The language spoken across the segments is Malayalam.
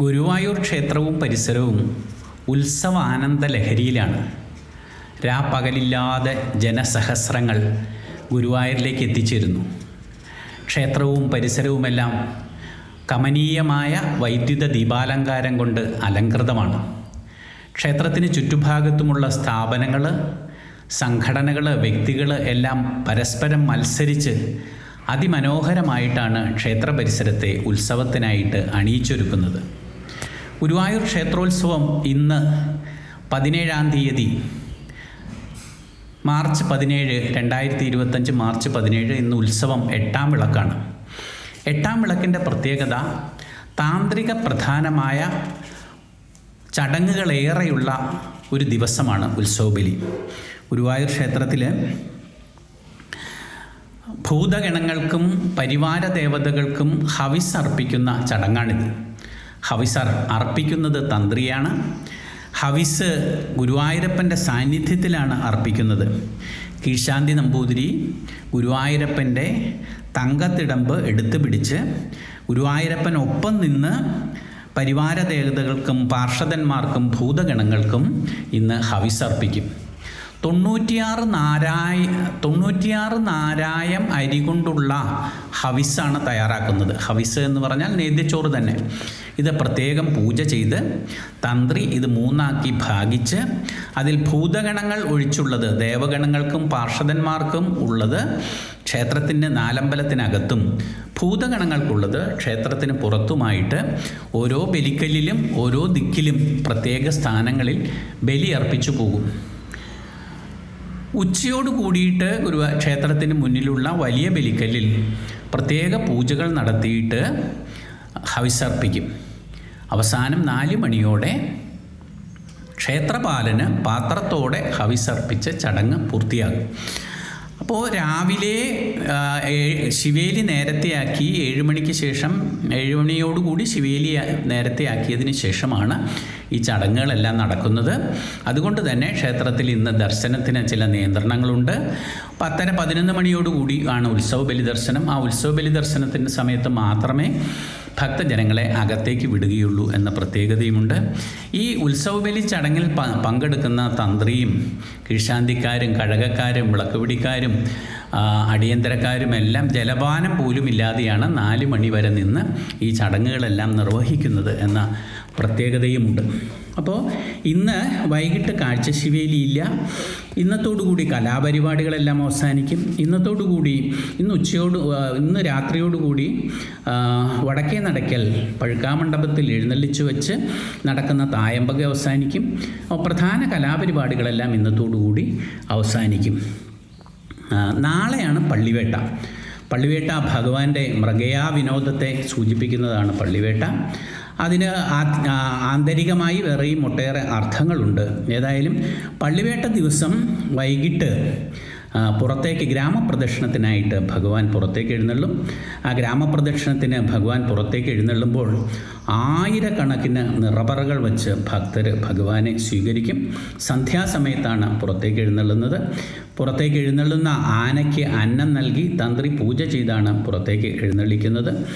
ഗുരുവായൂർ ക്ഷേത്രവും പരിസരവും ഉത്സവ ആനന്ദ ലഹരിയിലാണ് രാപ്പകലില്ലാതെ ജനസഹസ്രങ്ങൾ ഗുരുവായൂരിലേക്ക് എത്തിച്ചേരുന്നു. ക്ഷേത്രവും പരിസരവുമെല്ലാം കമനീയമായ വൈദ്യുത ദീപാലങ്കാരം കൊണ്ട് അലങ്കൃതമാണ് ക്ഷേത്രത്തിന് ചുറ്റുഭാഗത്തുമുള്ള സ്ഥാപനങ്ങൾ സംഘടനകൾ വ്യക്തികൾ എല്ലാം പരസ്പരം മത്സരിച്ച് അതിമനോഹരമായിട്ടാണ് ക്ഷേത്ര പരിസരത്തെ ഉത്സവത്തിനായിട്ട് അണിയിച്ചൊരുക്കുന്നത്. ഗുരുവായൂർ ക്ഷേത്രോത്സവം ഇന്ന് പതിനേഴാം തീയതി. മാർച്ച് പതിനേഴ് രണ്ടായിരത്തി ഇരുപത്തഞ്ച് മാർച്ച് പതിനേഴ് ഇന്ന് ഉത്സവം എട്ടാം വിളക്കാണ്. എട്ടാം വിളക്കിന്റെ പ്രത്യേകത താന്ത്രിക പ്രധാനമായ ചടങ്ങുകളേറെയുള്ള ഒരു ദിവസമാണ് ഉത്സവബലി ഗുരുവായൂർ ക്ഷേത്രത്തിൽ ഭൂതഗണങ്ങൾക്കും പരിവാര ദേവതകൾക്കും ഹവിസ് അർപ്പിക്കുന്ന ചടങ്ങാണിത്. ഹവിസ് അർ അർപ്പിക്കുന്നത് തന്ത്രിയാണ്. ഹവിസ് ഗുരുവായൂരപ്പന്റെ സാന്നിധ്യത്തിലാണ് അർപ്പിക്കുന്നത്. കീഴ്ശാന്തി നമ്പൂതിരി ഗുരുവായൂരപ്പന്റെ തങ്കത്തിടമ്പ് എടുത്തു പിടിച്ച് ഗുരുവായൂരപ്പൻ ഒപ്പം നിന്ന് പരിവാര ദേവതകൾക്കും പാർഷദന്മാർക്കും ഭൂതഗണങ്ങൾക്കും ഇന്ന് ഹവിസ് അർപ്പിക്കും. തൊണ്ണൂറ്റിയാറ് നാരായ തൊണ്ണൂറ്റിയാറ് നാരായം അരി കൊണ്ടുള്ള ഹവിസാണ് തയ്യാറാക്കുന്നത്. ഹവിസ് എന്ന് പറഞ്ഞാൽ നേദ്യച്ചോറ് തന്നെ. ഇത് പ്രത്യേകം പൂജ ചെയ്ത് തന്ത്രി ഇത് മൂന്നാക്കി ഭാഗിച്ച് അതിൽ ഭൂതഗണങ്ങൾ ഒഴിച്ചുള്ളത് ദേവഗണങ്ങൾക്കും പാർഷദന്മാർക്കും ഉള്ളത് ക്ഷേത്രത്തിന്റെ നാലമ്പലത്തിനകത്തും ഭൂതഗണങ്ങൾക്കുള്ളത് ക്ഷേത്രത്തിന് പുറത്തുമായിട്ട് ഓരോ ബലിക്കല്ലിലും ഓരോ ദിക്കിലും പ്രത്യേക സ്ഥാനങ്ങളിൽ ബലി അർപ്പിച്ചു പോകും. ഉച്ചയോട് കൂടിയിട്ട് ഗുരുവാ ക്ഷേത്രത്തിന് മുന്നിലുള്ള വലിയ ബലിക്കല്ലിൽ പ്രത്യേക പൂജകൾ നടത്തിയിട്ട് ഹവിസർപ്പിക്കും. അവസാനം നാല് മണിയോടെ ക്ഷേത്രപാലന് പാത്രത്തോടെ ഹവിസർപ്പിച്ച് ചടങ്ങ് പൂർത്തിയാകും. അപ്പോൾ രാവിലെ ശിവേലി നേരത്തെയാക്കി ഏഴ് മണിക്ക് ശേഷം ഏഴ് മണിയോടുകൂടി ശിവേലി നേരത്തെ ആക്കിയതിന് ശേഷമാണ് ഈ ചടങ്ങുകളെല്ലാം നടക്കുന്നത്. അതുകൊണ്ട് തന്നെ ക്ഷേത്രത്തിൽ ഇന്ന് ദർശനത്തിന് ചില നിയന്ത്രണങ്ങളുണ്ട്. പത്തര പതിനൊന്ന് മണിയോടുകൂടി ആണ് ഉത്സവ ബലി ദർശനം ആ ഉത്സവ ബലി ദർശനത്തിന്റെ സമയത്ത് മാത്രമേ ഭക്തജനങ്ങളെ അകത്തേക്ക് വിടുകയുള്ളൂ എന്ന പ്രത്യേകതയുമുണ്ട്. ഈ ഉത്സവ ബലി ചടങ്ങിൽ പങ്കെടുക്കുന്ന തന്ത്രിയും കീഴ്ശാന്തിക്കാരും കഴകക്കാരും വിളക്കുപിടിക്കാരും അടിയന്തരക്കാരും എല്ലാം ജലപാനം പോലും ഇല്ലാതെയാണ് നാല് മണി വരെ നിന്ന് ഈ ചടങ്ങുകളെല്ലാം നിർവഹിക്കുന്നത് എന്ന പ്രത്യേകതയുമുണ്ട്. അപ്പോൾ ഇന്ന് വൈകിട്ട് കാഴ്ച ശിവേലിയില്ല ഇന്നത്തോടുകൂടി കലാപരിപാടികളെല്ലാം അവസാനിക്കും. ഇന്നത്തോടുകൂടി ഇന്ന് ഉച്ചയോട് ഇന്ന് രാത്രിയോടുകൂടി വടക്കേ നടക്കൽ പഴുക്കാമണ്ഡപത്തിൽ എഴുന്നള്ളിച്ചു വെച്ച് നടക്കുന്ന തായമ്പക അവസാനിക്കും. പ്രധാന കലാപരിപാടികളെല്ലാം ഇന്നത്തോടുകൂടി അവസാനിക്കും. നാളെയാണ് പള്ളിവേട്ട. പള്ളിവേട്ട ഭഗവാന്റെ മൃഗയാ വിനോദത്തെ സൂചിപ്പിക്കുന്നതാണ് പള്ളിവേട്ട. അതിന് ആന്തരികമായി വേറെയും ഒട്ടേറെ അർത്ഥങ്ങളുണ്ട്. ഏതായാലും പള്ളിവേട്ട ദിവസം വൈകിട്ട് പുറത്തേക്ക് ഗ്രാമപ്രദക്ഷിണത്തിനായിട്ട് ഭഗവാൻ പുറത്തേക്ക് എഴുന്നള്ളും. ആ ഗ്രാമപ്രദക്ഷിണത്തിന് ഭഗവാൻ പുറത്തേക്ക് എഴുന്നള്ളുമ്പോൾ ആയിരക്കണക്കിന് നിറപറകൾ വെച്ച് ഭക്തർ ഭഗവാനെ സ്വീകരിക്കും. സന്ധ്യാസമയത്താണ് പുറത്തേക്ക് എഴുന്നള്ളുന്നത്. പുറത്തേക്ക് എഴുന്നള്ളുന്ന ആനയ്ക്ക് അന്നം നൽകി തന്ത്രി പൂജ ചെയ്താണ് പുറത്തേക്ക് എഴുന്നള്ളിക്കുന്നത്.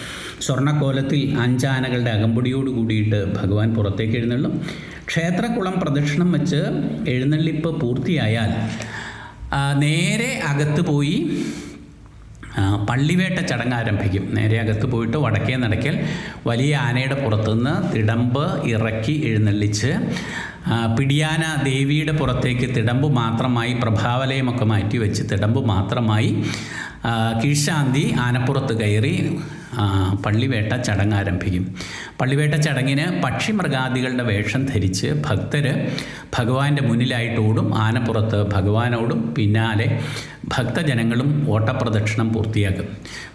സ്വർണക്കോലത്തിൽ അഞ്ചാനകളുടെ അകമ്പടിയോട് കൂടിയിട്ട് ഭഗവാൻ പുറത്തേക്ക് എഴുന്നള്ളും. ക്ഷേത്രക്കുളം പ്രദക്ഷിണം വെച്ച് എഴുന്നള്ളിപ്പ് പൂർത്തിയായാൽ നേരെ അകത്ത് പോയി പള്ളിവേട്ട ചടങ്ങ് ആരംഭിക്കും. നേരെ അകത്ത് പോയിട്ട് വടക്കേ നടക്കൽ വലിയ ആനയുടെ പുറത്തുനിന്ന് തിടമ്പ് ഇറക്കി എഴുന്നള്ളിച്ച് പിടിയാന ദേവിയുടെ പുറത്തേക്ക് തിടമ്പ് മാത്രമായി പ്രഭാവലയമൊക്കെ മാറ്റി വെച്ച് തിടമ്പ് മാത്രമായി കീഴ്ശാന്തി ആനപ്പുറത്ത് കയറി പള്ളിവേട്ട ചടങ്ങ് ആരംഭിക്കും പള്ളിവേട്ട ചടങ്ങിന് പക്ഷിമൃഗാദികളുടെ വേഷം ധരിച്ച് ഭക്തർ ഭഗവാന്റെ മുന്നിലായിട്ട് ഓടും ആനപ്പുറത്ത് ഭഗവാനോടും പിന്നാലെ ഭക്തജനങ്ങളും ഓട്ടപ്രദക്ഷിണം പൂർത്തിയാക്കും.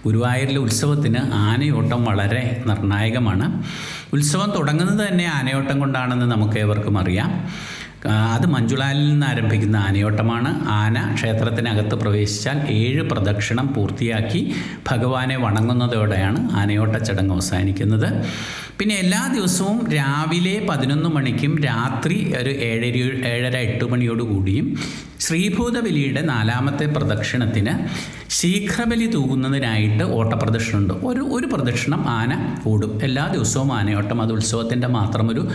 ഗുരുവായൂരിലെ ഉത്സവത്തിന് ആനയോട്ടം വളരെ നിർണായകമാണ്. ഉത്സവം തുടങ്ങുന്നത് തന്നെ ആനയോട്ടം കൊണ്ടാണെന്ന് നമുക്ക് ഏവർക്കും അറിയാം. അത് മഞ്ജുളാലിൽ നിന്ന് ആരംഭിക്കുന്ന ആനയോട്ടമാണ്. ആന ക്ഷേത്രത്തിനകത്ത് പ്രവേശിച്ചാൽ ഏഴ് പ്രദക്ഷിണം പൂർത്തിയാക്കി ഭഗവാനെ വണങ്ങുന്നതോടെയാണ് ആനയോട്ട ചടങ്ങ് അവസാനിക്കുന്നത്. പിന്നെ എല്ലാ ദിവസവും രാവിലെ പതിനൊന്ന് മണിക്കും രാത്രി ഒരു ഏഴര ഏഴര എട്ട് മണിയോടുകൂടിയും ശ്രീഭൂതബലിയുടെ നാലാമത്തെ പ്രദക്ഷിണത്തിന് ശീഘ്രബലി തൂകുന്നതിനായിട്ട് ഓട്ടപ്രദക്ഷിണമുണ്ട്. ഒരു ഒരു പ്രദക്ഷിണം ആന ഓടും. എല്ലാ ദിവസവും ആനയോട്ടം. അത് ഉത്സവത്തിന്റെ മാത്രമൊരു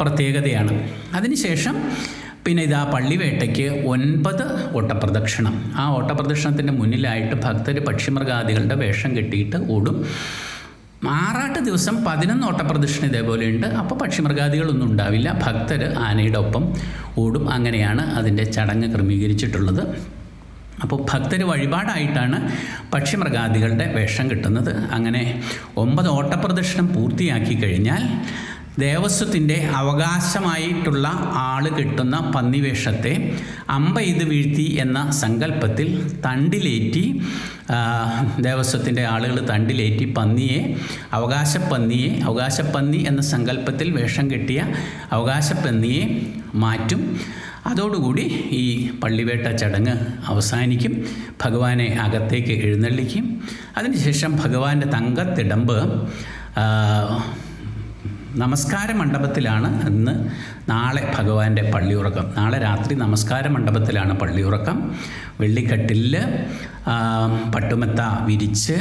പ്രത്യേകതയാണ്. അതിനുശേഷം പിന്നെ ഇത് ആ പള്ളിവേട്ടയ്ക്ക് ഒൻപത് ഓട്ടപ്രദക്ഷിണം. ആ ഓട്ടപ്രദക്ഷിണത്തിന്റെ മുന്നിലായിട്ട് ഭക്തർ പക്ഷിമൃഗാദികളുടെ വേഷം കെട്ടിയിട്ട് ഓടും. ആറാട്ട് ദിവസം പതിനൊന്ന് ഓട്ടപ്രദക്ഷിണം ഇതേപോലെയുണ്ട്. അപ്പോൾ പക്ഷിമൃഗാദികളൊന്നും ഉണ്ടാവില്ല. ഭക്തർ ആനയുടെ ഒപ്പം ഓടും. അങ്ങനെയാണ് അതിന്റെ ചടങ്ങ് ക്രമീകരിച്ചിട്ടുള്ളത്. അപ്പോൾ ഭക്തർ വഴിപാടായിട്ടാണ് പക്ഷിമൃഗാദികളുടെ വേഷം കിട്ടുന്നത്. അങ്ങനെ ഒമ്പത് ഓട്ടപ്രദക്ഷിണം പൂർത്തിയാക്കി കഴിഞ്ഞാൽ ദേവസ്വത്തിന്റെ അവകാശമായിട്ടുള്ള ആൾ കിട്ടുന്ന പന്നിവേഷത്തെ അമ്പ ഇത് വീഴ്ത്തി എന്ന സങ്കല്പത്തിൽ തണ്ടിലേറ്റി ദേവസ്വത്തിന്റെ ആളുകൾ തണ്ടിലേറ്റി പന്നിയെ അവകാശപ്പന്നിയെ അവകാശപ്പന്നി എന്ന സങ്കല്പത്തിൽ വേഷം കെട്ടിയ അവകാശപ്പന്നിയെ മാറ്റും. അതോടുകൂടി ഈ പള്ളിവേട്ട ചടങ്ങ് അവസാനിക്കും. ഭഗവാനെ അകത്തേക്ക് എഴുന്നള്ളിക്കും. അതിനുശേഷം ഭഗവാന്റെ തങ്കത്തിടമ്പ് നമസ്കാര മണ്ഡപത്തിലാണ് ഇന്ന് നാളെ ഭഗവാന്റെ പള്ളിയുറക്കം. നാളെ രാത്രി നമസ്കാര മണ്ഡപത്തിലാണ് പള്ളിയുറക്കം. വെള്ളിക്കട്ടിലിൽ പട്ടുമെത്ത വിരിച്ച്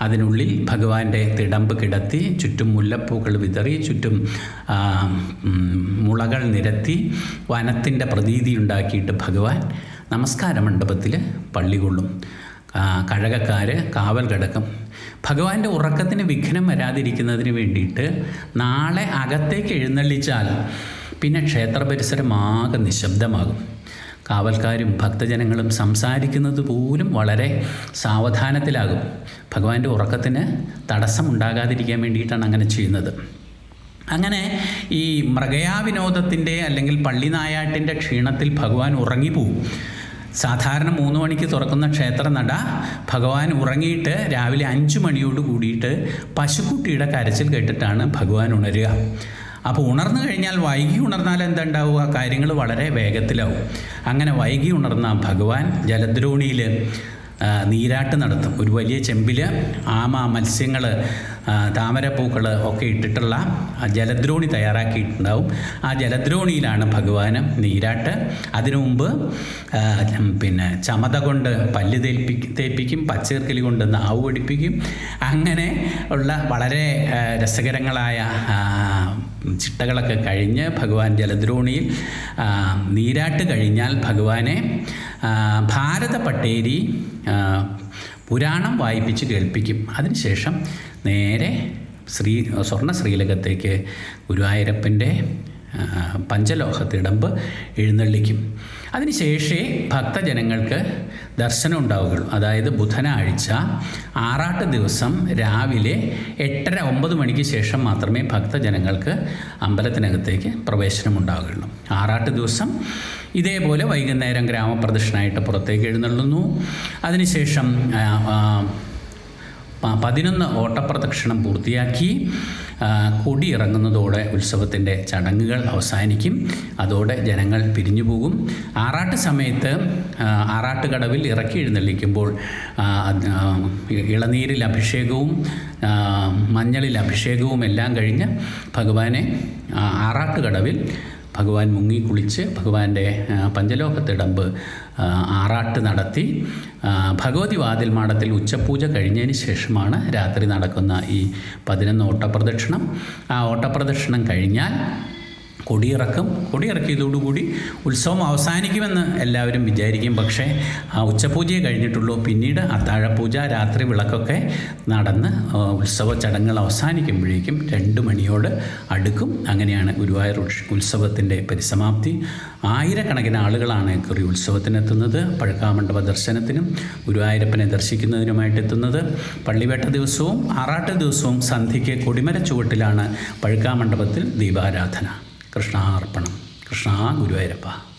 അതിനുള്ളിൽ ഭഗവാന്റെ തിടമ്പ് കിടത്തി ചുറ്റും മുല്ലപ്പൂക്കൾ വിതറി ചുറ്റും മുളകൾ നിരത്തി വനത്തിന്റെ പ്രതീതി ഉണ്ടാക്കിയിട്ട് ഭഗവാൻ നമസ്കാര മണ്ഡപത്തിൽ പള്ളി കൊള്ളും. ആ, കഴകക്കാർ കാവൽ കിടക്കും ഭഗവാന്റെ ഉറക്കത്തിന് വിഘ്നം വരാതിരിക്കുന്നതിന് വേണ്ടിയിട്ട് നാളെ അകത്തേക്ക് എഴുന്നള്ളിച്ചാൽ പിന്നെ ക്ഷേത്ര ആകെ നിശബ്ദമാകും. കാവൽക്കാരും ഭക്തജനങ്ങളും സംസാരിക്കുന്നത് പോലും വളരെ സാവധാനത്തിലാകും. ഭഗവാന്റെ ഉറക്കത്തിന് തടസ്സമുണ്ടാകാതിരിക്കാൻ വേണ്ടിയിട്ടാണ് അങ്ങനെ ചെയ്യുന്നത്. അങ്ങനെ ഈ മൃഗയാവിനോദത്തിന്റെ അല്ലെങ്കിൽ പള്ളിനായാട്ടിന്റെ ക്ഷീണത്തിൽ ഭഗവാൻ ഉറങ്ങിപ്പോവും. സാധാരണ മൂന്ന് മണിക്ക് തുറക്കുന്ന ക്ഷേത്രനട ഭഗവാൻ ഉറങ്ങിയിട്ട് രാവിലെ അഞ്ച് മണിയോട് കൂടിയിട്ട് പശുക്കുട്ടിയുടെ കരച്ചിൽ കേട്ടിട്ടാണ് ഭഗവാൻ ഉണരുക. അപ്പോൾ ഉണർന്നു കഴിഞ്ഞാൽ വൈകി ഉണർന്നാൽ എന്തുണ്ടാവുക? കാര്യങ്ങൾ വളരെ വേഗത്തിലാവും. അങ്ങനെ വൈകി ഉണർന്ന ഭഗവാൻ ജലദ്രോണിയിൽ നീരാട്ട് നടത്തും. ഒരു വലിയ ചെമ്പിൽ ആമ മത്സ്യങ്ങൾ താമരപ്പൂക്കൾ ഒക്കെ ഇട്ടിട്ടുള്ള ജലദ്രോണി തയ്യാറാക്കിയിട്ടുണ്ടാവും. ആ ജലദ്രോണിയിലാണ് ഭഗവാന് നീരാട്ട്. അതിനു മുമ്പ് പിന്നെ ചമത കൊണ്ട് പല്ല് തേൽപ്പി തേപ്പിക്കും പച്ചീർക്കലി കൊണ്ട് നാവ് പഠിപ്പിക്കും അങ്ങനെ ഉള്ള വളരെ രസകരങ്ങളായ ചിട്ടകളൊക്കെ കഴിഞ്ഞ് ഭഗവാൻ ജലദ്രോണിയിൽ നീരാട്ട് കഴിഞ്ഞാൽ ഭഗവാനെ ഭാരത പട്ടേരി പുരാണം വായിപ്പിച്ച് കേൾപ്പിക്കും. അതിനുശേഷം നേരെ ശ്രീ സ്വർണ ശ്രീലകത്തേക്ക് ഗുരുവായൂരപ്പന്റെ പഞ്ചലോഹത്തിടമ്പ് എഴുന്നള്ളിക്കും. അതിനുശേഷേ ഭക്തജനങ്ങൾക്ക് ദർശനം ഉണ്ടാവുകയുള്ളൂ. അതായത് ബുധനാഴ്ച ആറാട്ട് ദിവസം രാവിലെ എട്ടര ഒമ്പത് മണിക്ക് ശേഷം മാത്രമേ ഭക്തജനങ്ങൾക്ക് അമ്പലത്തിനകത്തേക്ക് പ്രവേശനം ഉണ്ടാവുകയുള്ളൂ ആറാട്ട് ദിവസം ഇതേപോലെ വൈകുന്നേരം ഗ്രാമപ്രദക്ഷിണമായിട്ട് പുറത്തേക്ക് എഴുന്നള്ളുന്നു. അതിനുശേഷം പതിനൊന്ന് ഓട്ടപ്രദക്ഷിണം പൂർത്തിയാക്കി കൊടി ഇറങ്ങുന്നതോടെ ഉത്സവത്തിന്റെ ചടങ്ങുകൾ അവസാനിക്കും. അതോടെ ജനങ്ങൾ പിരിഞ്ഞു പോകും. ആറാട്ട് സമയത്ത് ആറാട്ട് കടവിൽ ഇറക്കി എഴുന്നള്ളിക്കുമ്പോൾ ഇളനീരിൽ അഭിഷേകവും മഞ്ഞളിൽ അഭിഷേകവും എല്ലാം കഴിഞ്ഞ് ഭഗവാനെ ആറാട്ട് കടവിൽ ഭഗവാൻ മുങ്ങി കുളിച്ച് ഭഗവാന്റെ പഞ്ചലോകത്തിടമ്പ് ആറാട്ട് നടത്തി. ഭഗവതി വാതിൽ മാടത്തിൽ ഉച്ചപൂജ കഴിഞ്ഞതിന് ശേഷമാണ് രാത്രി നടക്കുന്ന ഈ പതിനൊന്ന് ഓട്ടപ്രദക്ഷിണം. ആ ഓട്ടപ്രദക്ഷിണം കഴിഞ്ഞാൽ കൊടിയിറക്കും കൊടിയിറക്കിയതോടുകൂടി ഉത്സവം അവസാനിക്കുമെന്ന് എല്ലാവരും വിചാരിക്കും. പക്ഷേ ആ ഉച്ചപൂജയെ കഴിഞ്ഞിട്ടുള്ളൂ. പിന്നീട് അത്താഴപൂജ രാത്രി വിളക്കൊക്കെ നടന്ന് ഉത്സവ ചടങ്ങുകൾ അവസാനിക്കുമ്പോഴേക്കും രണ്ട് മണിയോട് അടുക്കും. അങ്ങനെയാണ് ഗുരുവായൂർ ഉത്സ- ഉത്സവത്തിന്റെ പരിസമാപ്തി. ആയിരക്കണക്കിന് ആളുകളാണ് കുറി ഉത്സവത്തിനെത്തുന്നത്. പഴക്കാമണ്ഡപ ദർശനത്തിനും ഗുരുവായൂരപ്പനെ ദർശിക്കുന്നതിനുമായിട്ട് എത്തുന്നത്. പള്ളിവേട്ട ദിവസവും ആറാട്ട് ദിവസവും സന്ധ്യയ്ക്ക് കൊടിമര ചുവട്ടിലാണ് പഴുക്കാമണ്ഡപത്തിൽ ദീപാരാധന. കൃഷ്ണാർപ്പണം. കൃഷ്ണ ഗുരുവായൂരപ്പ.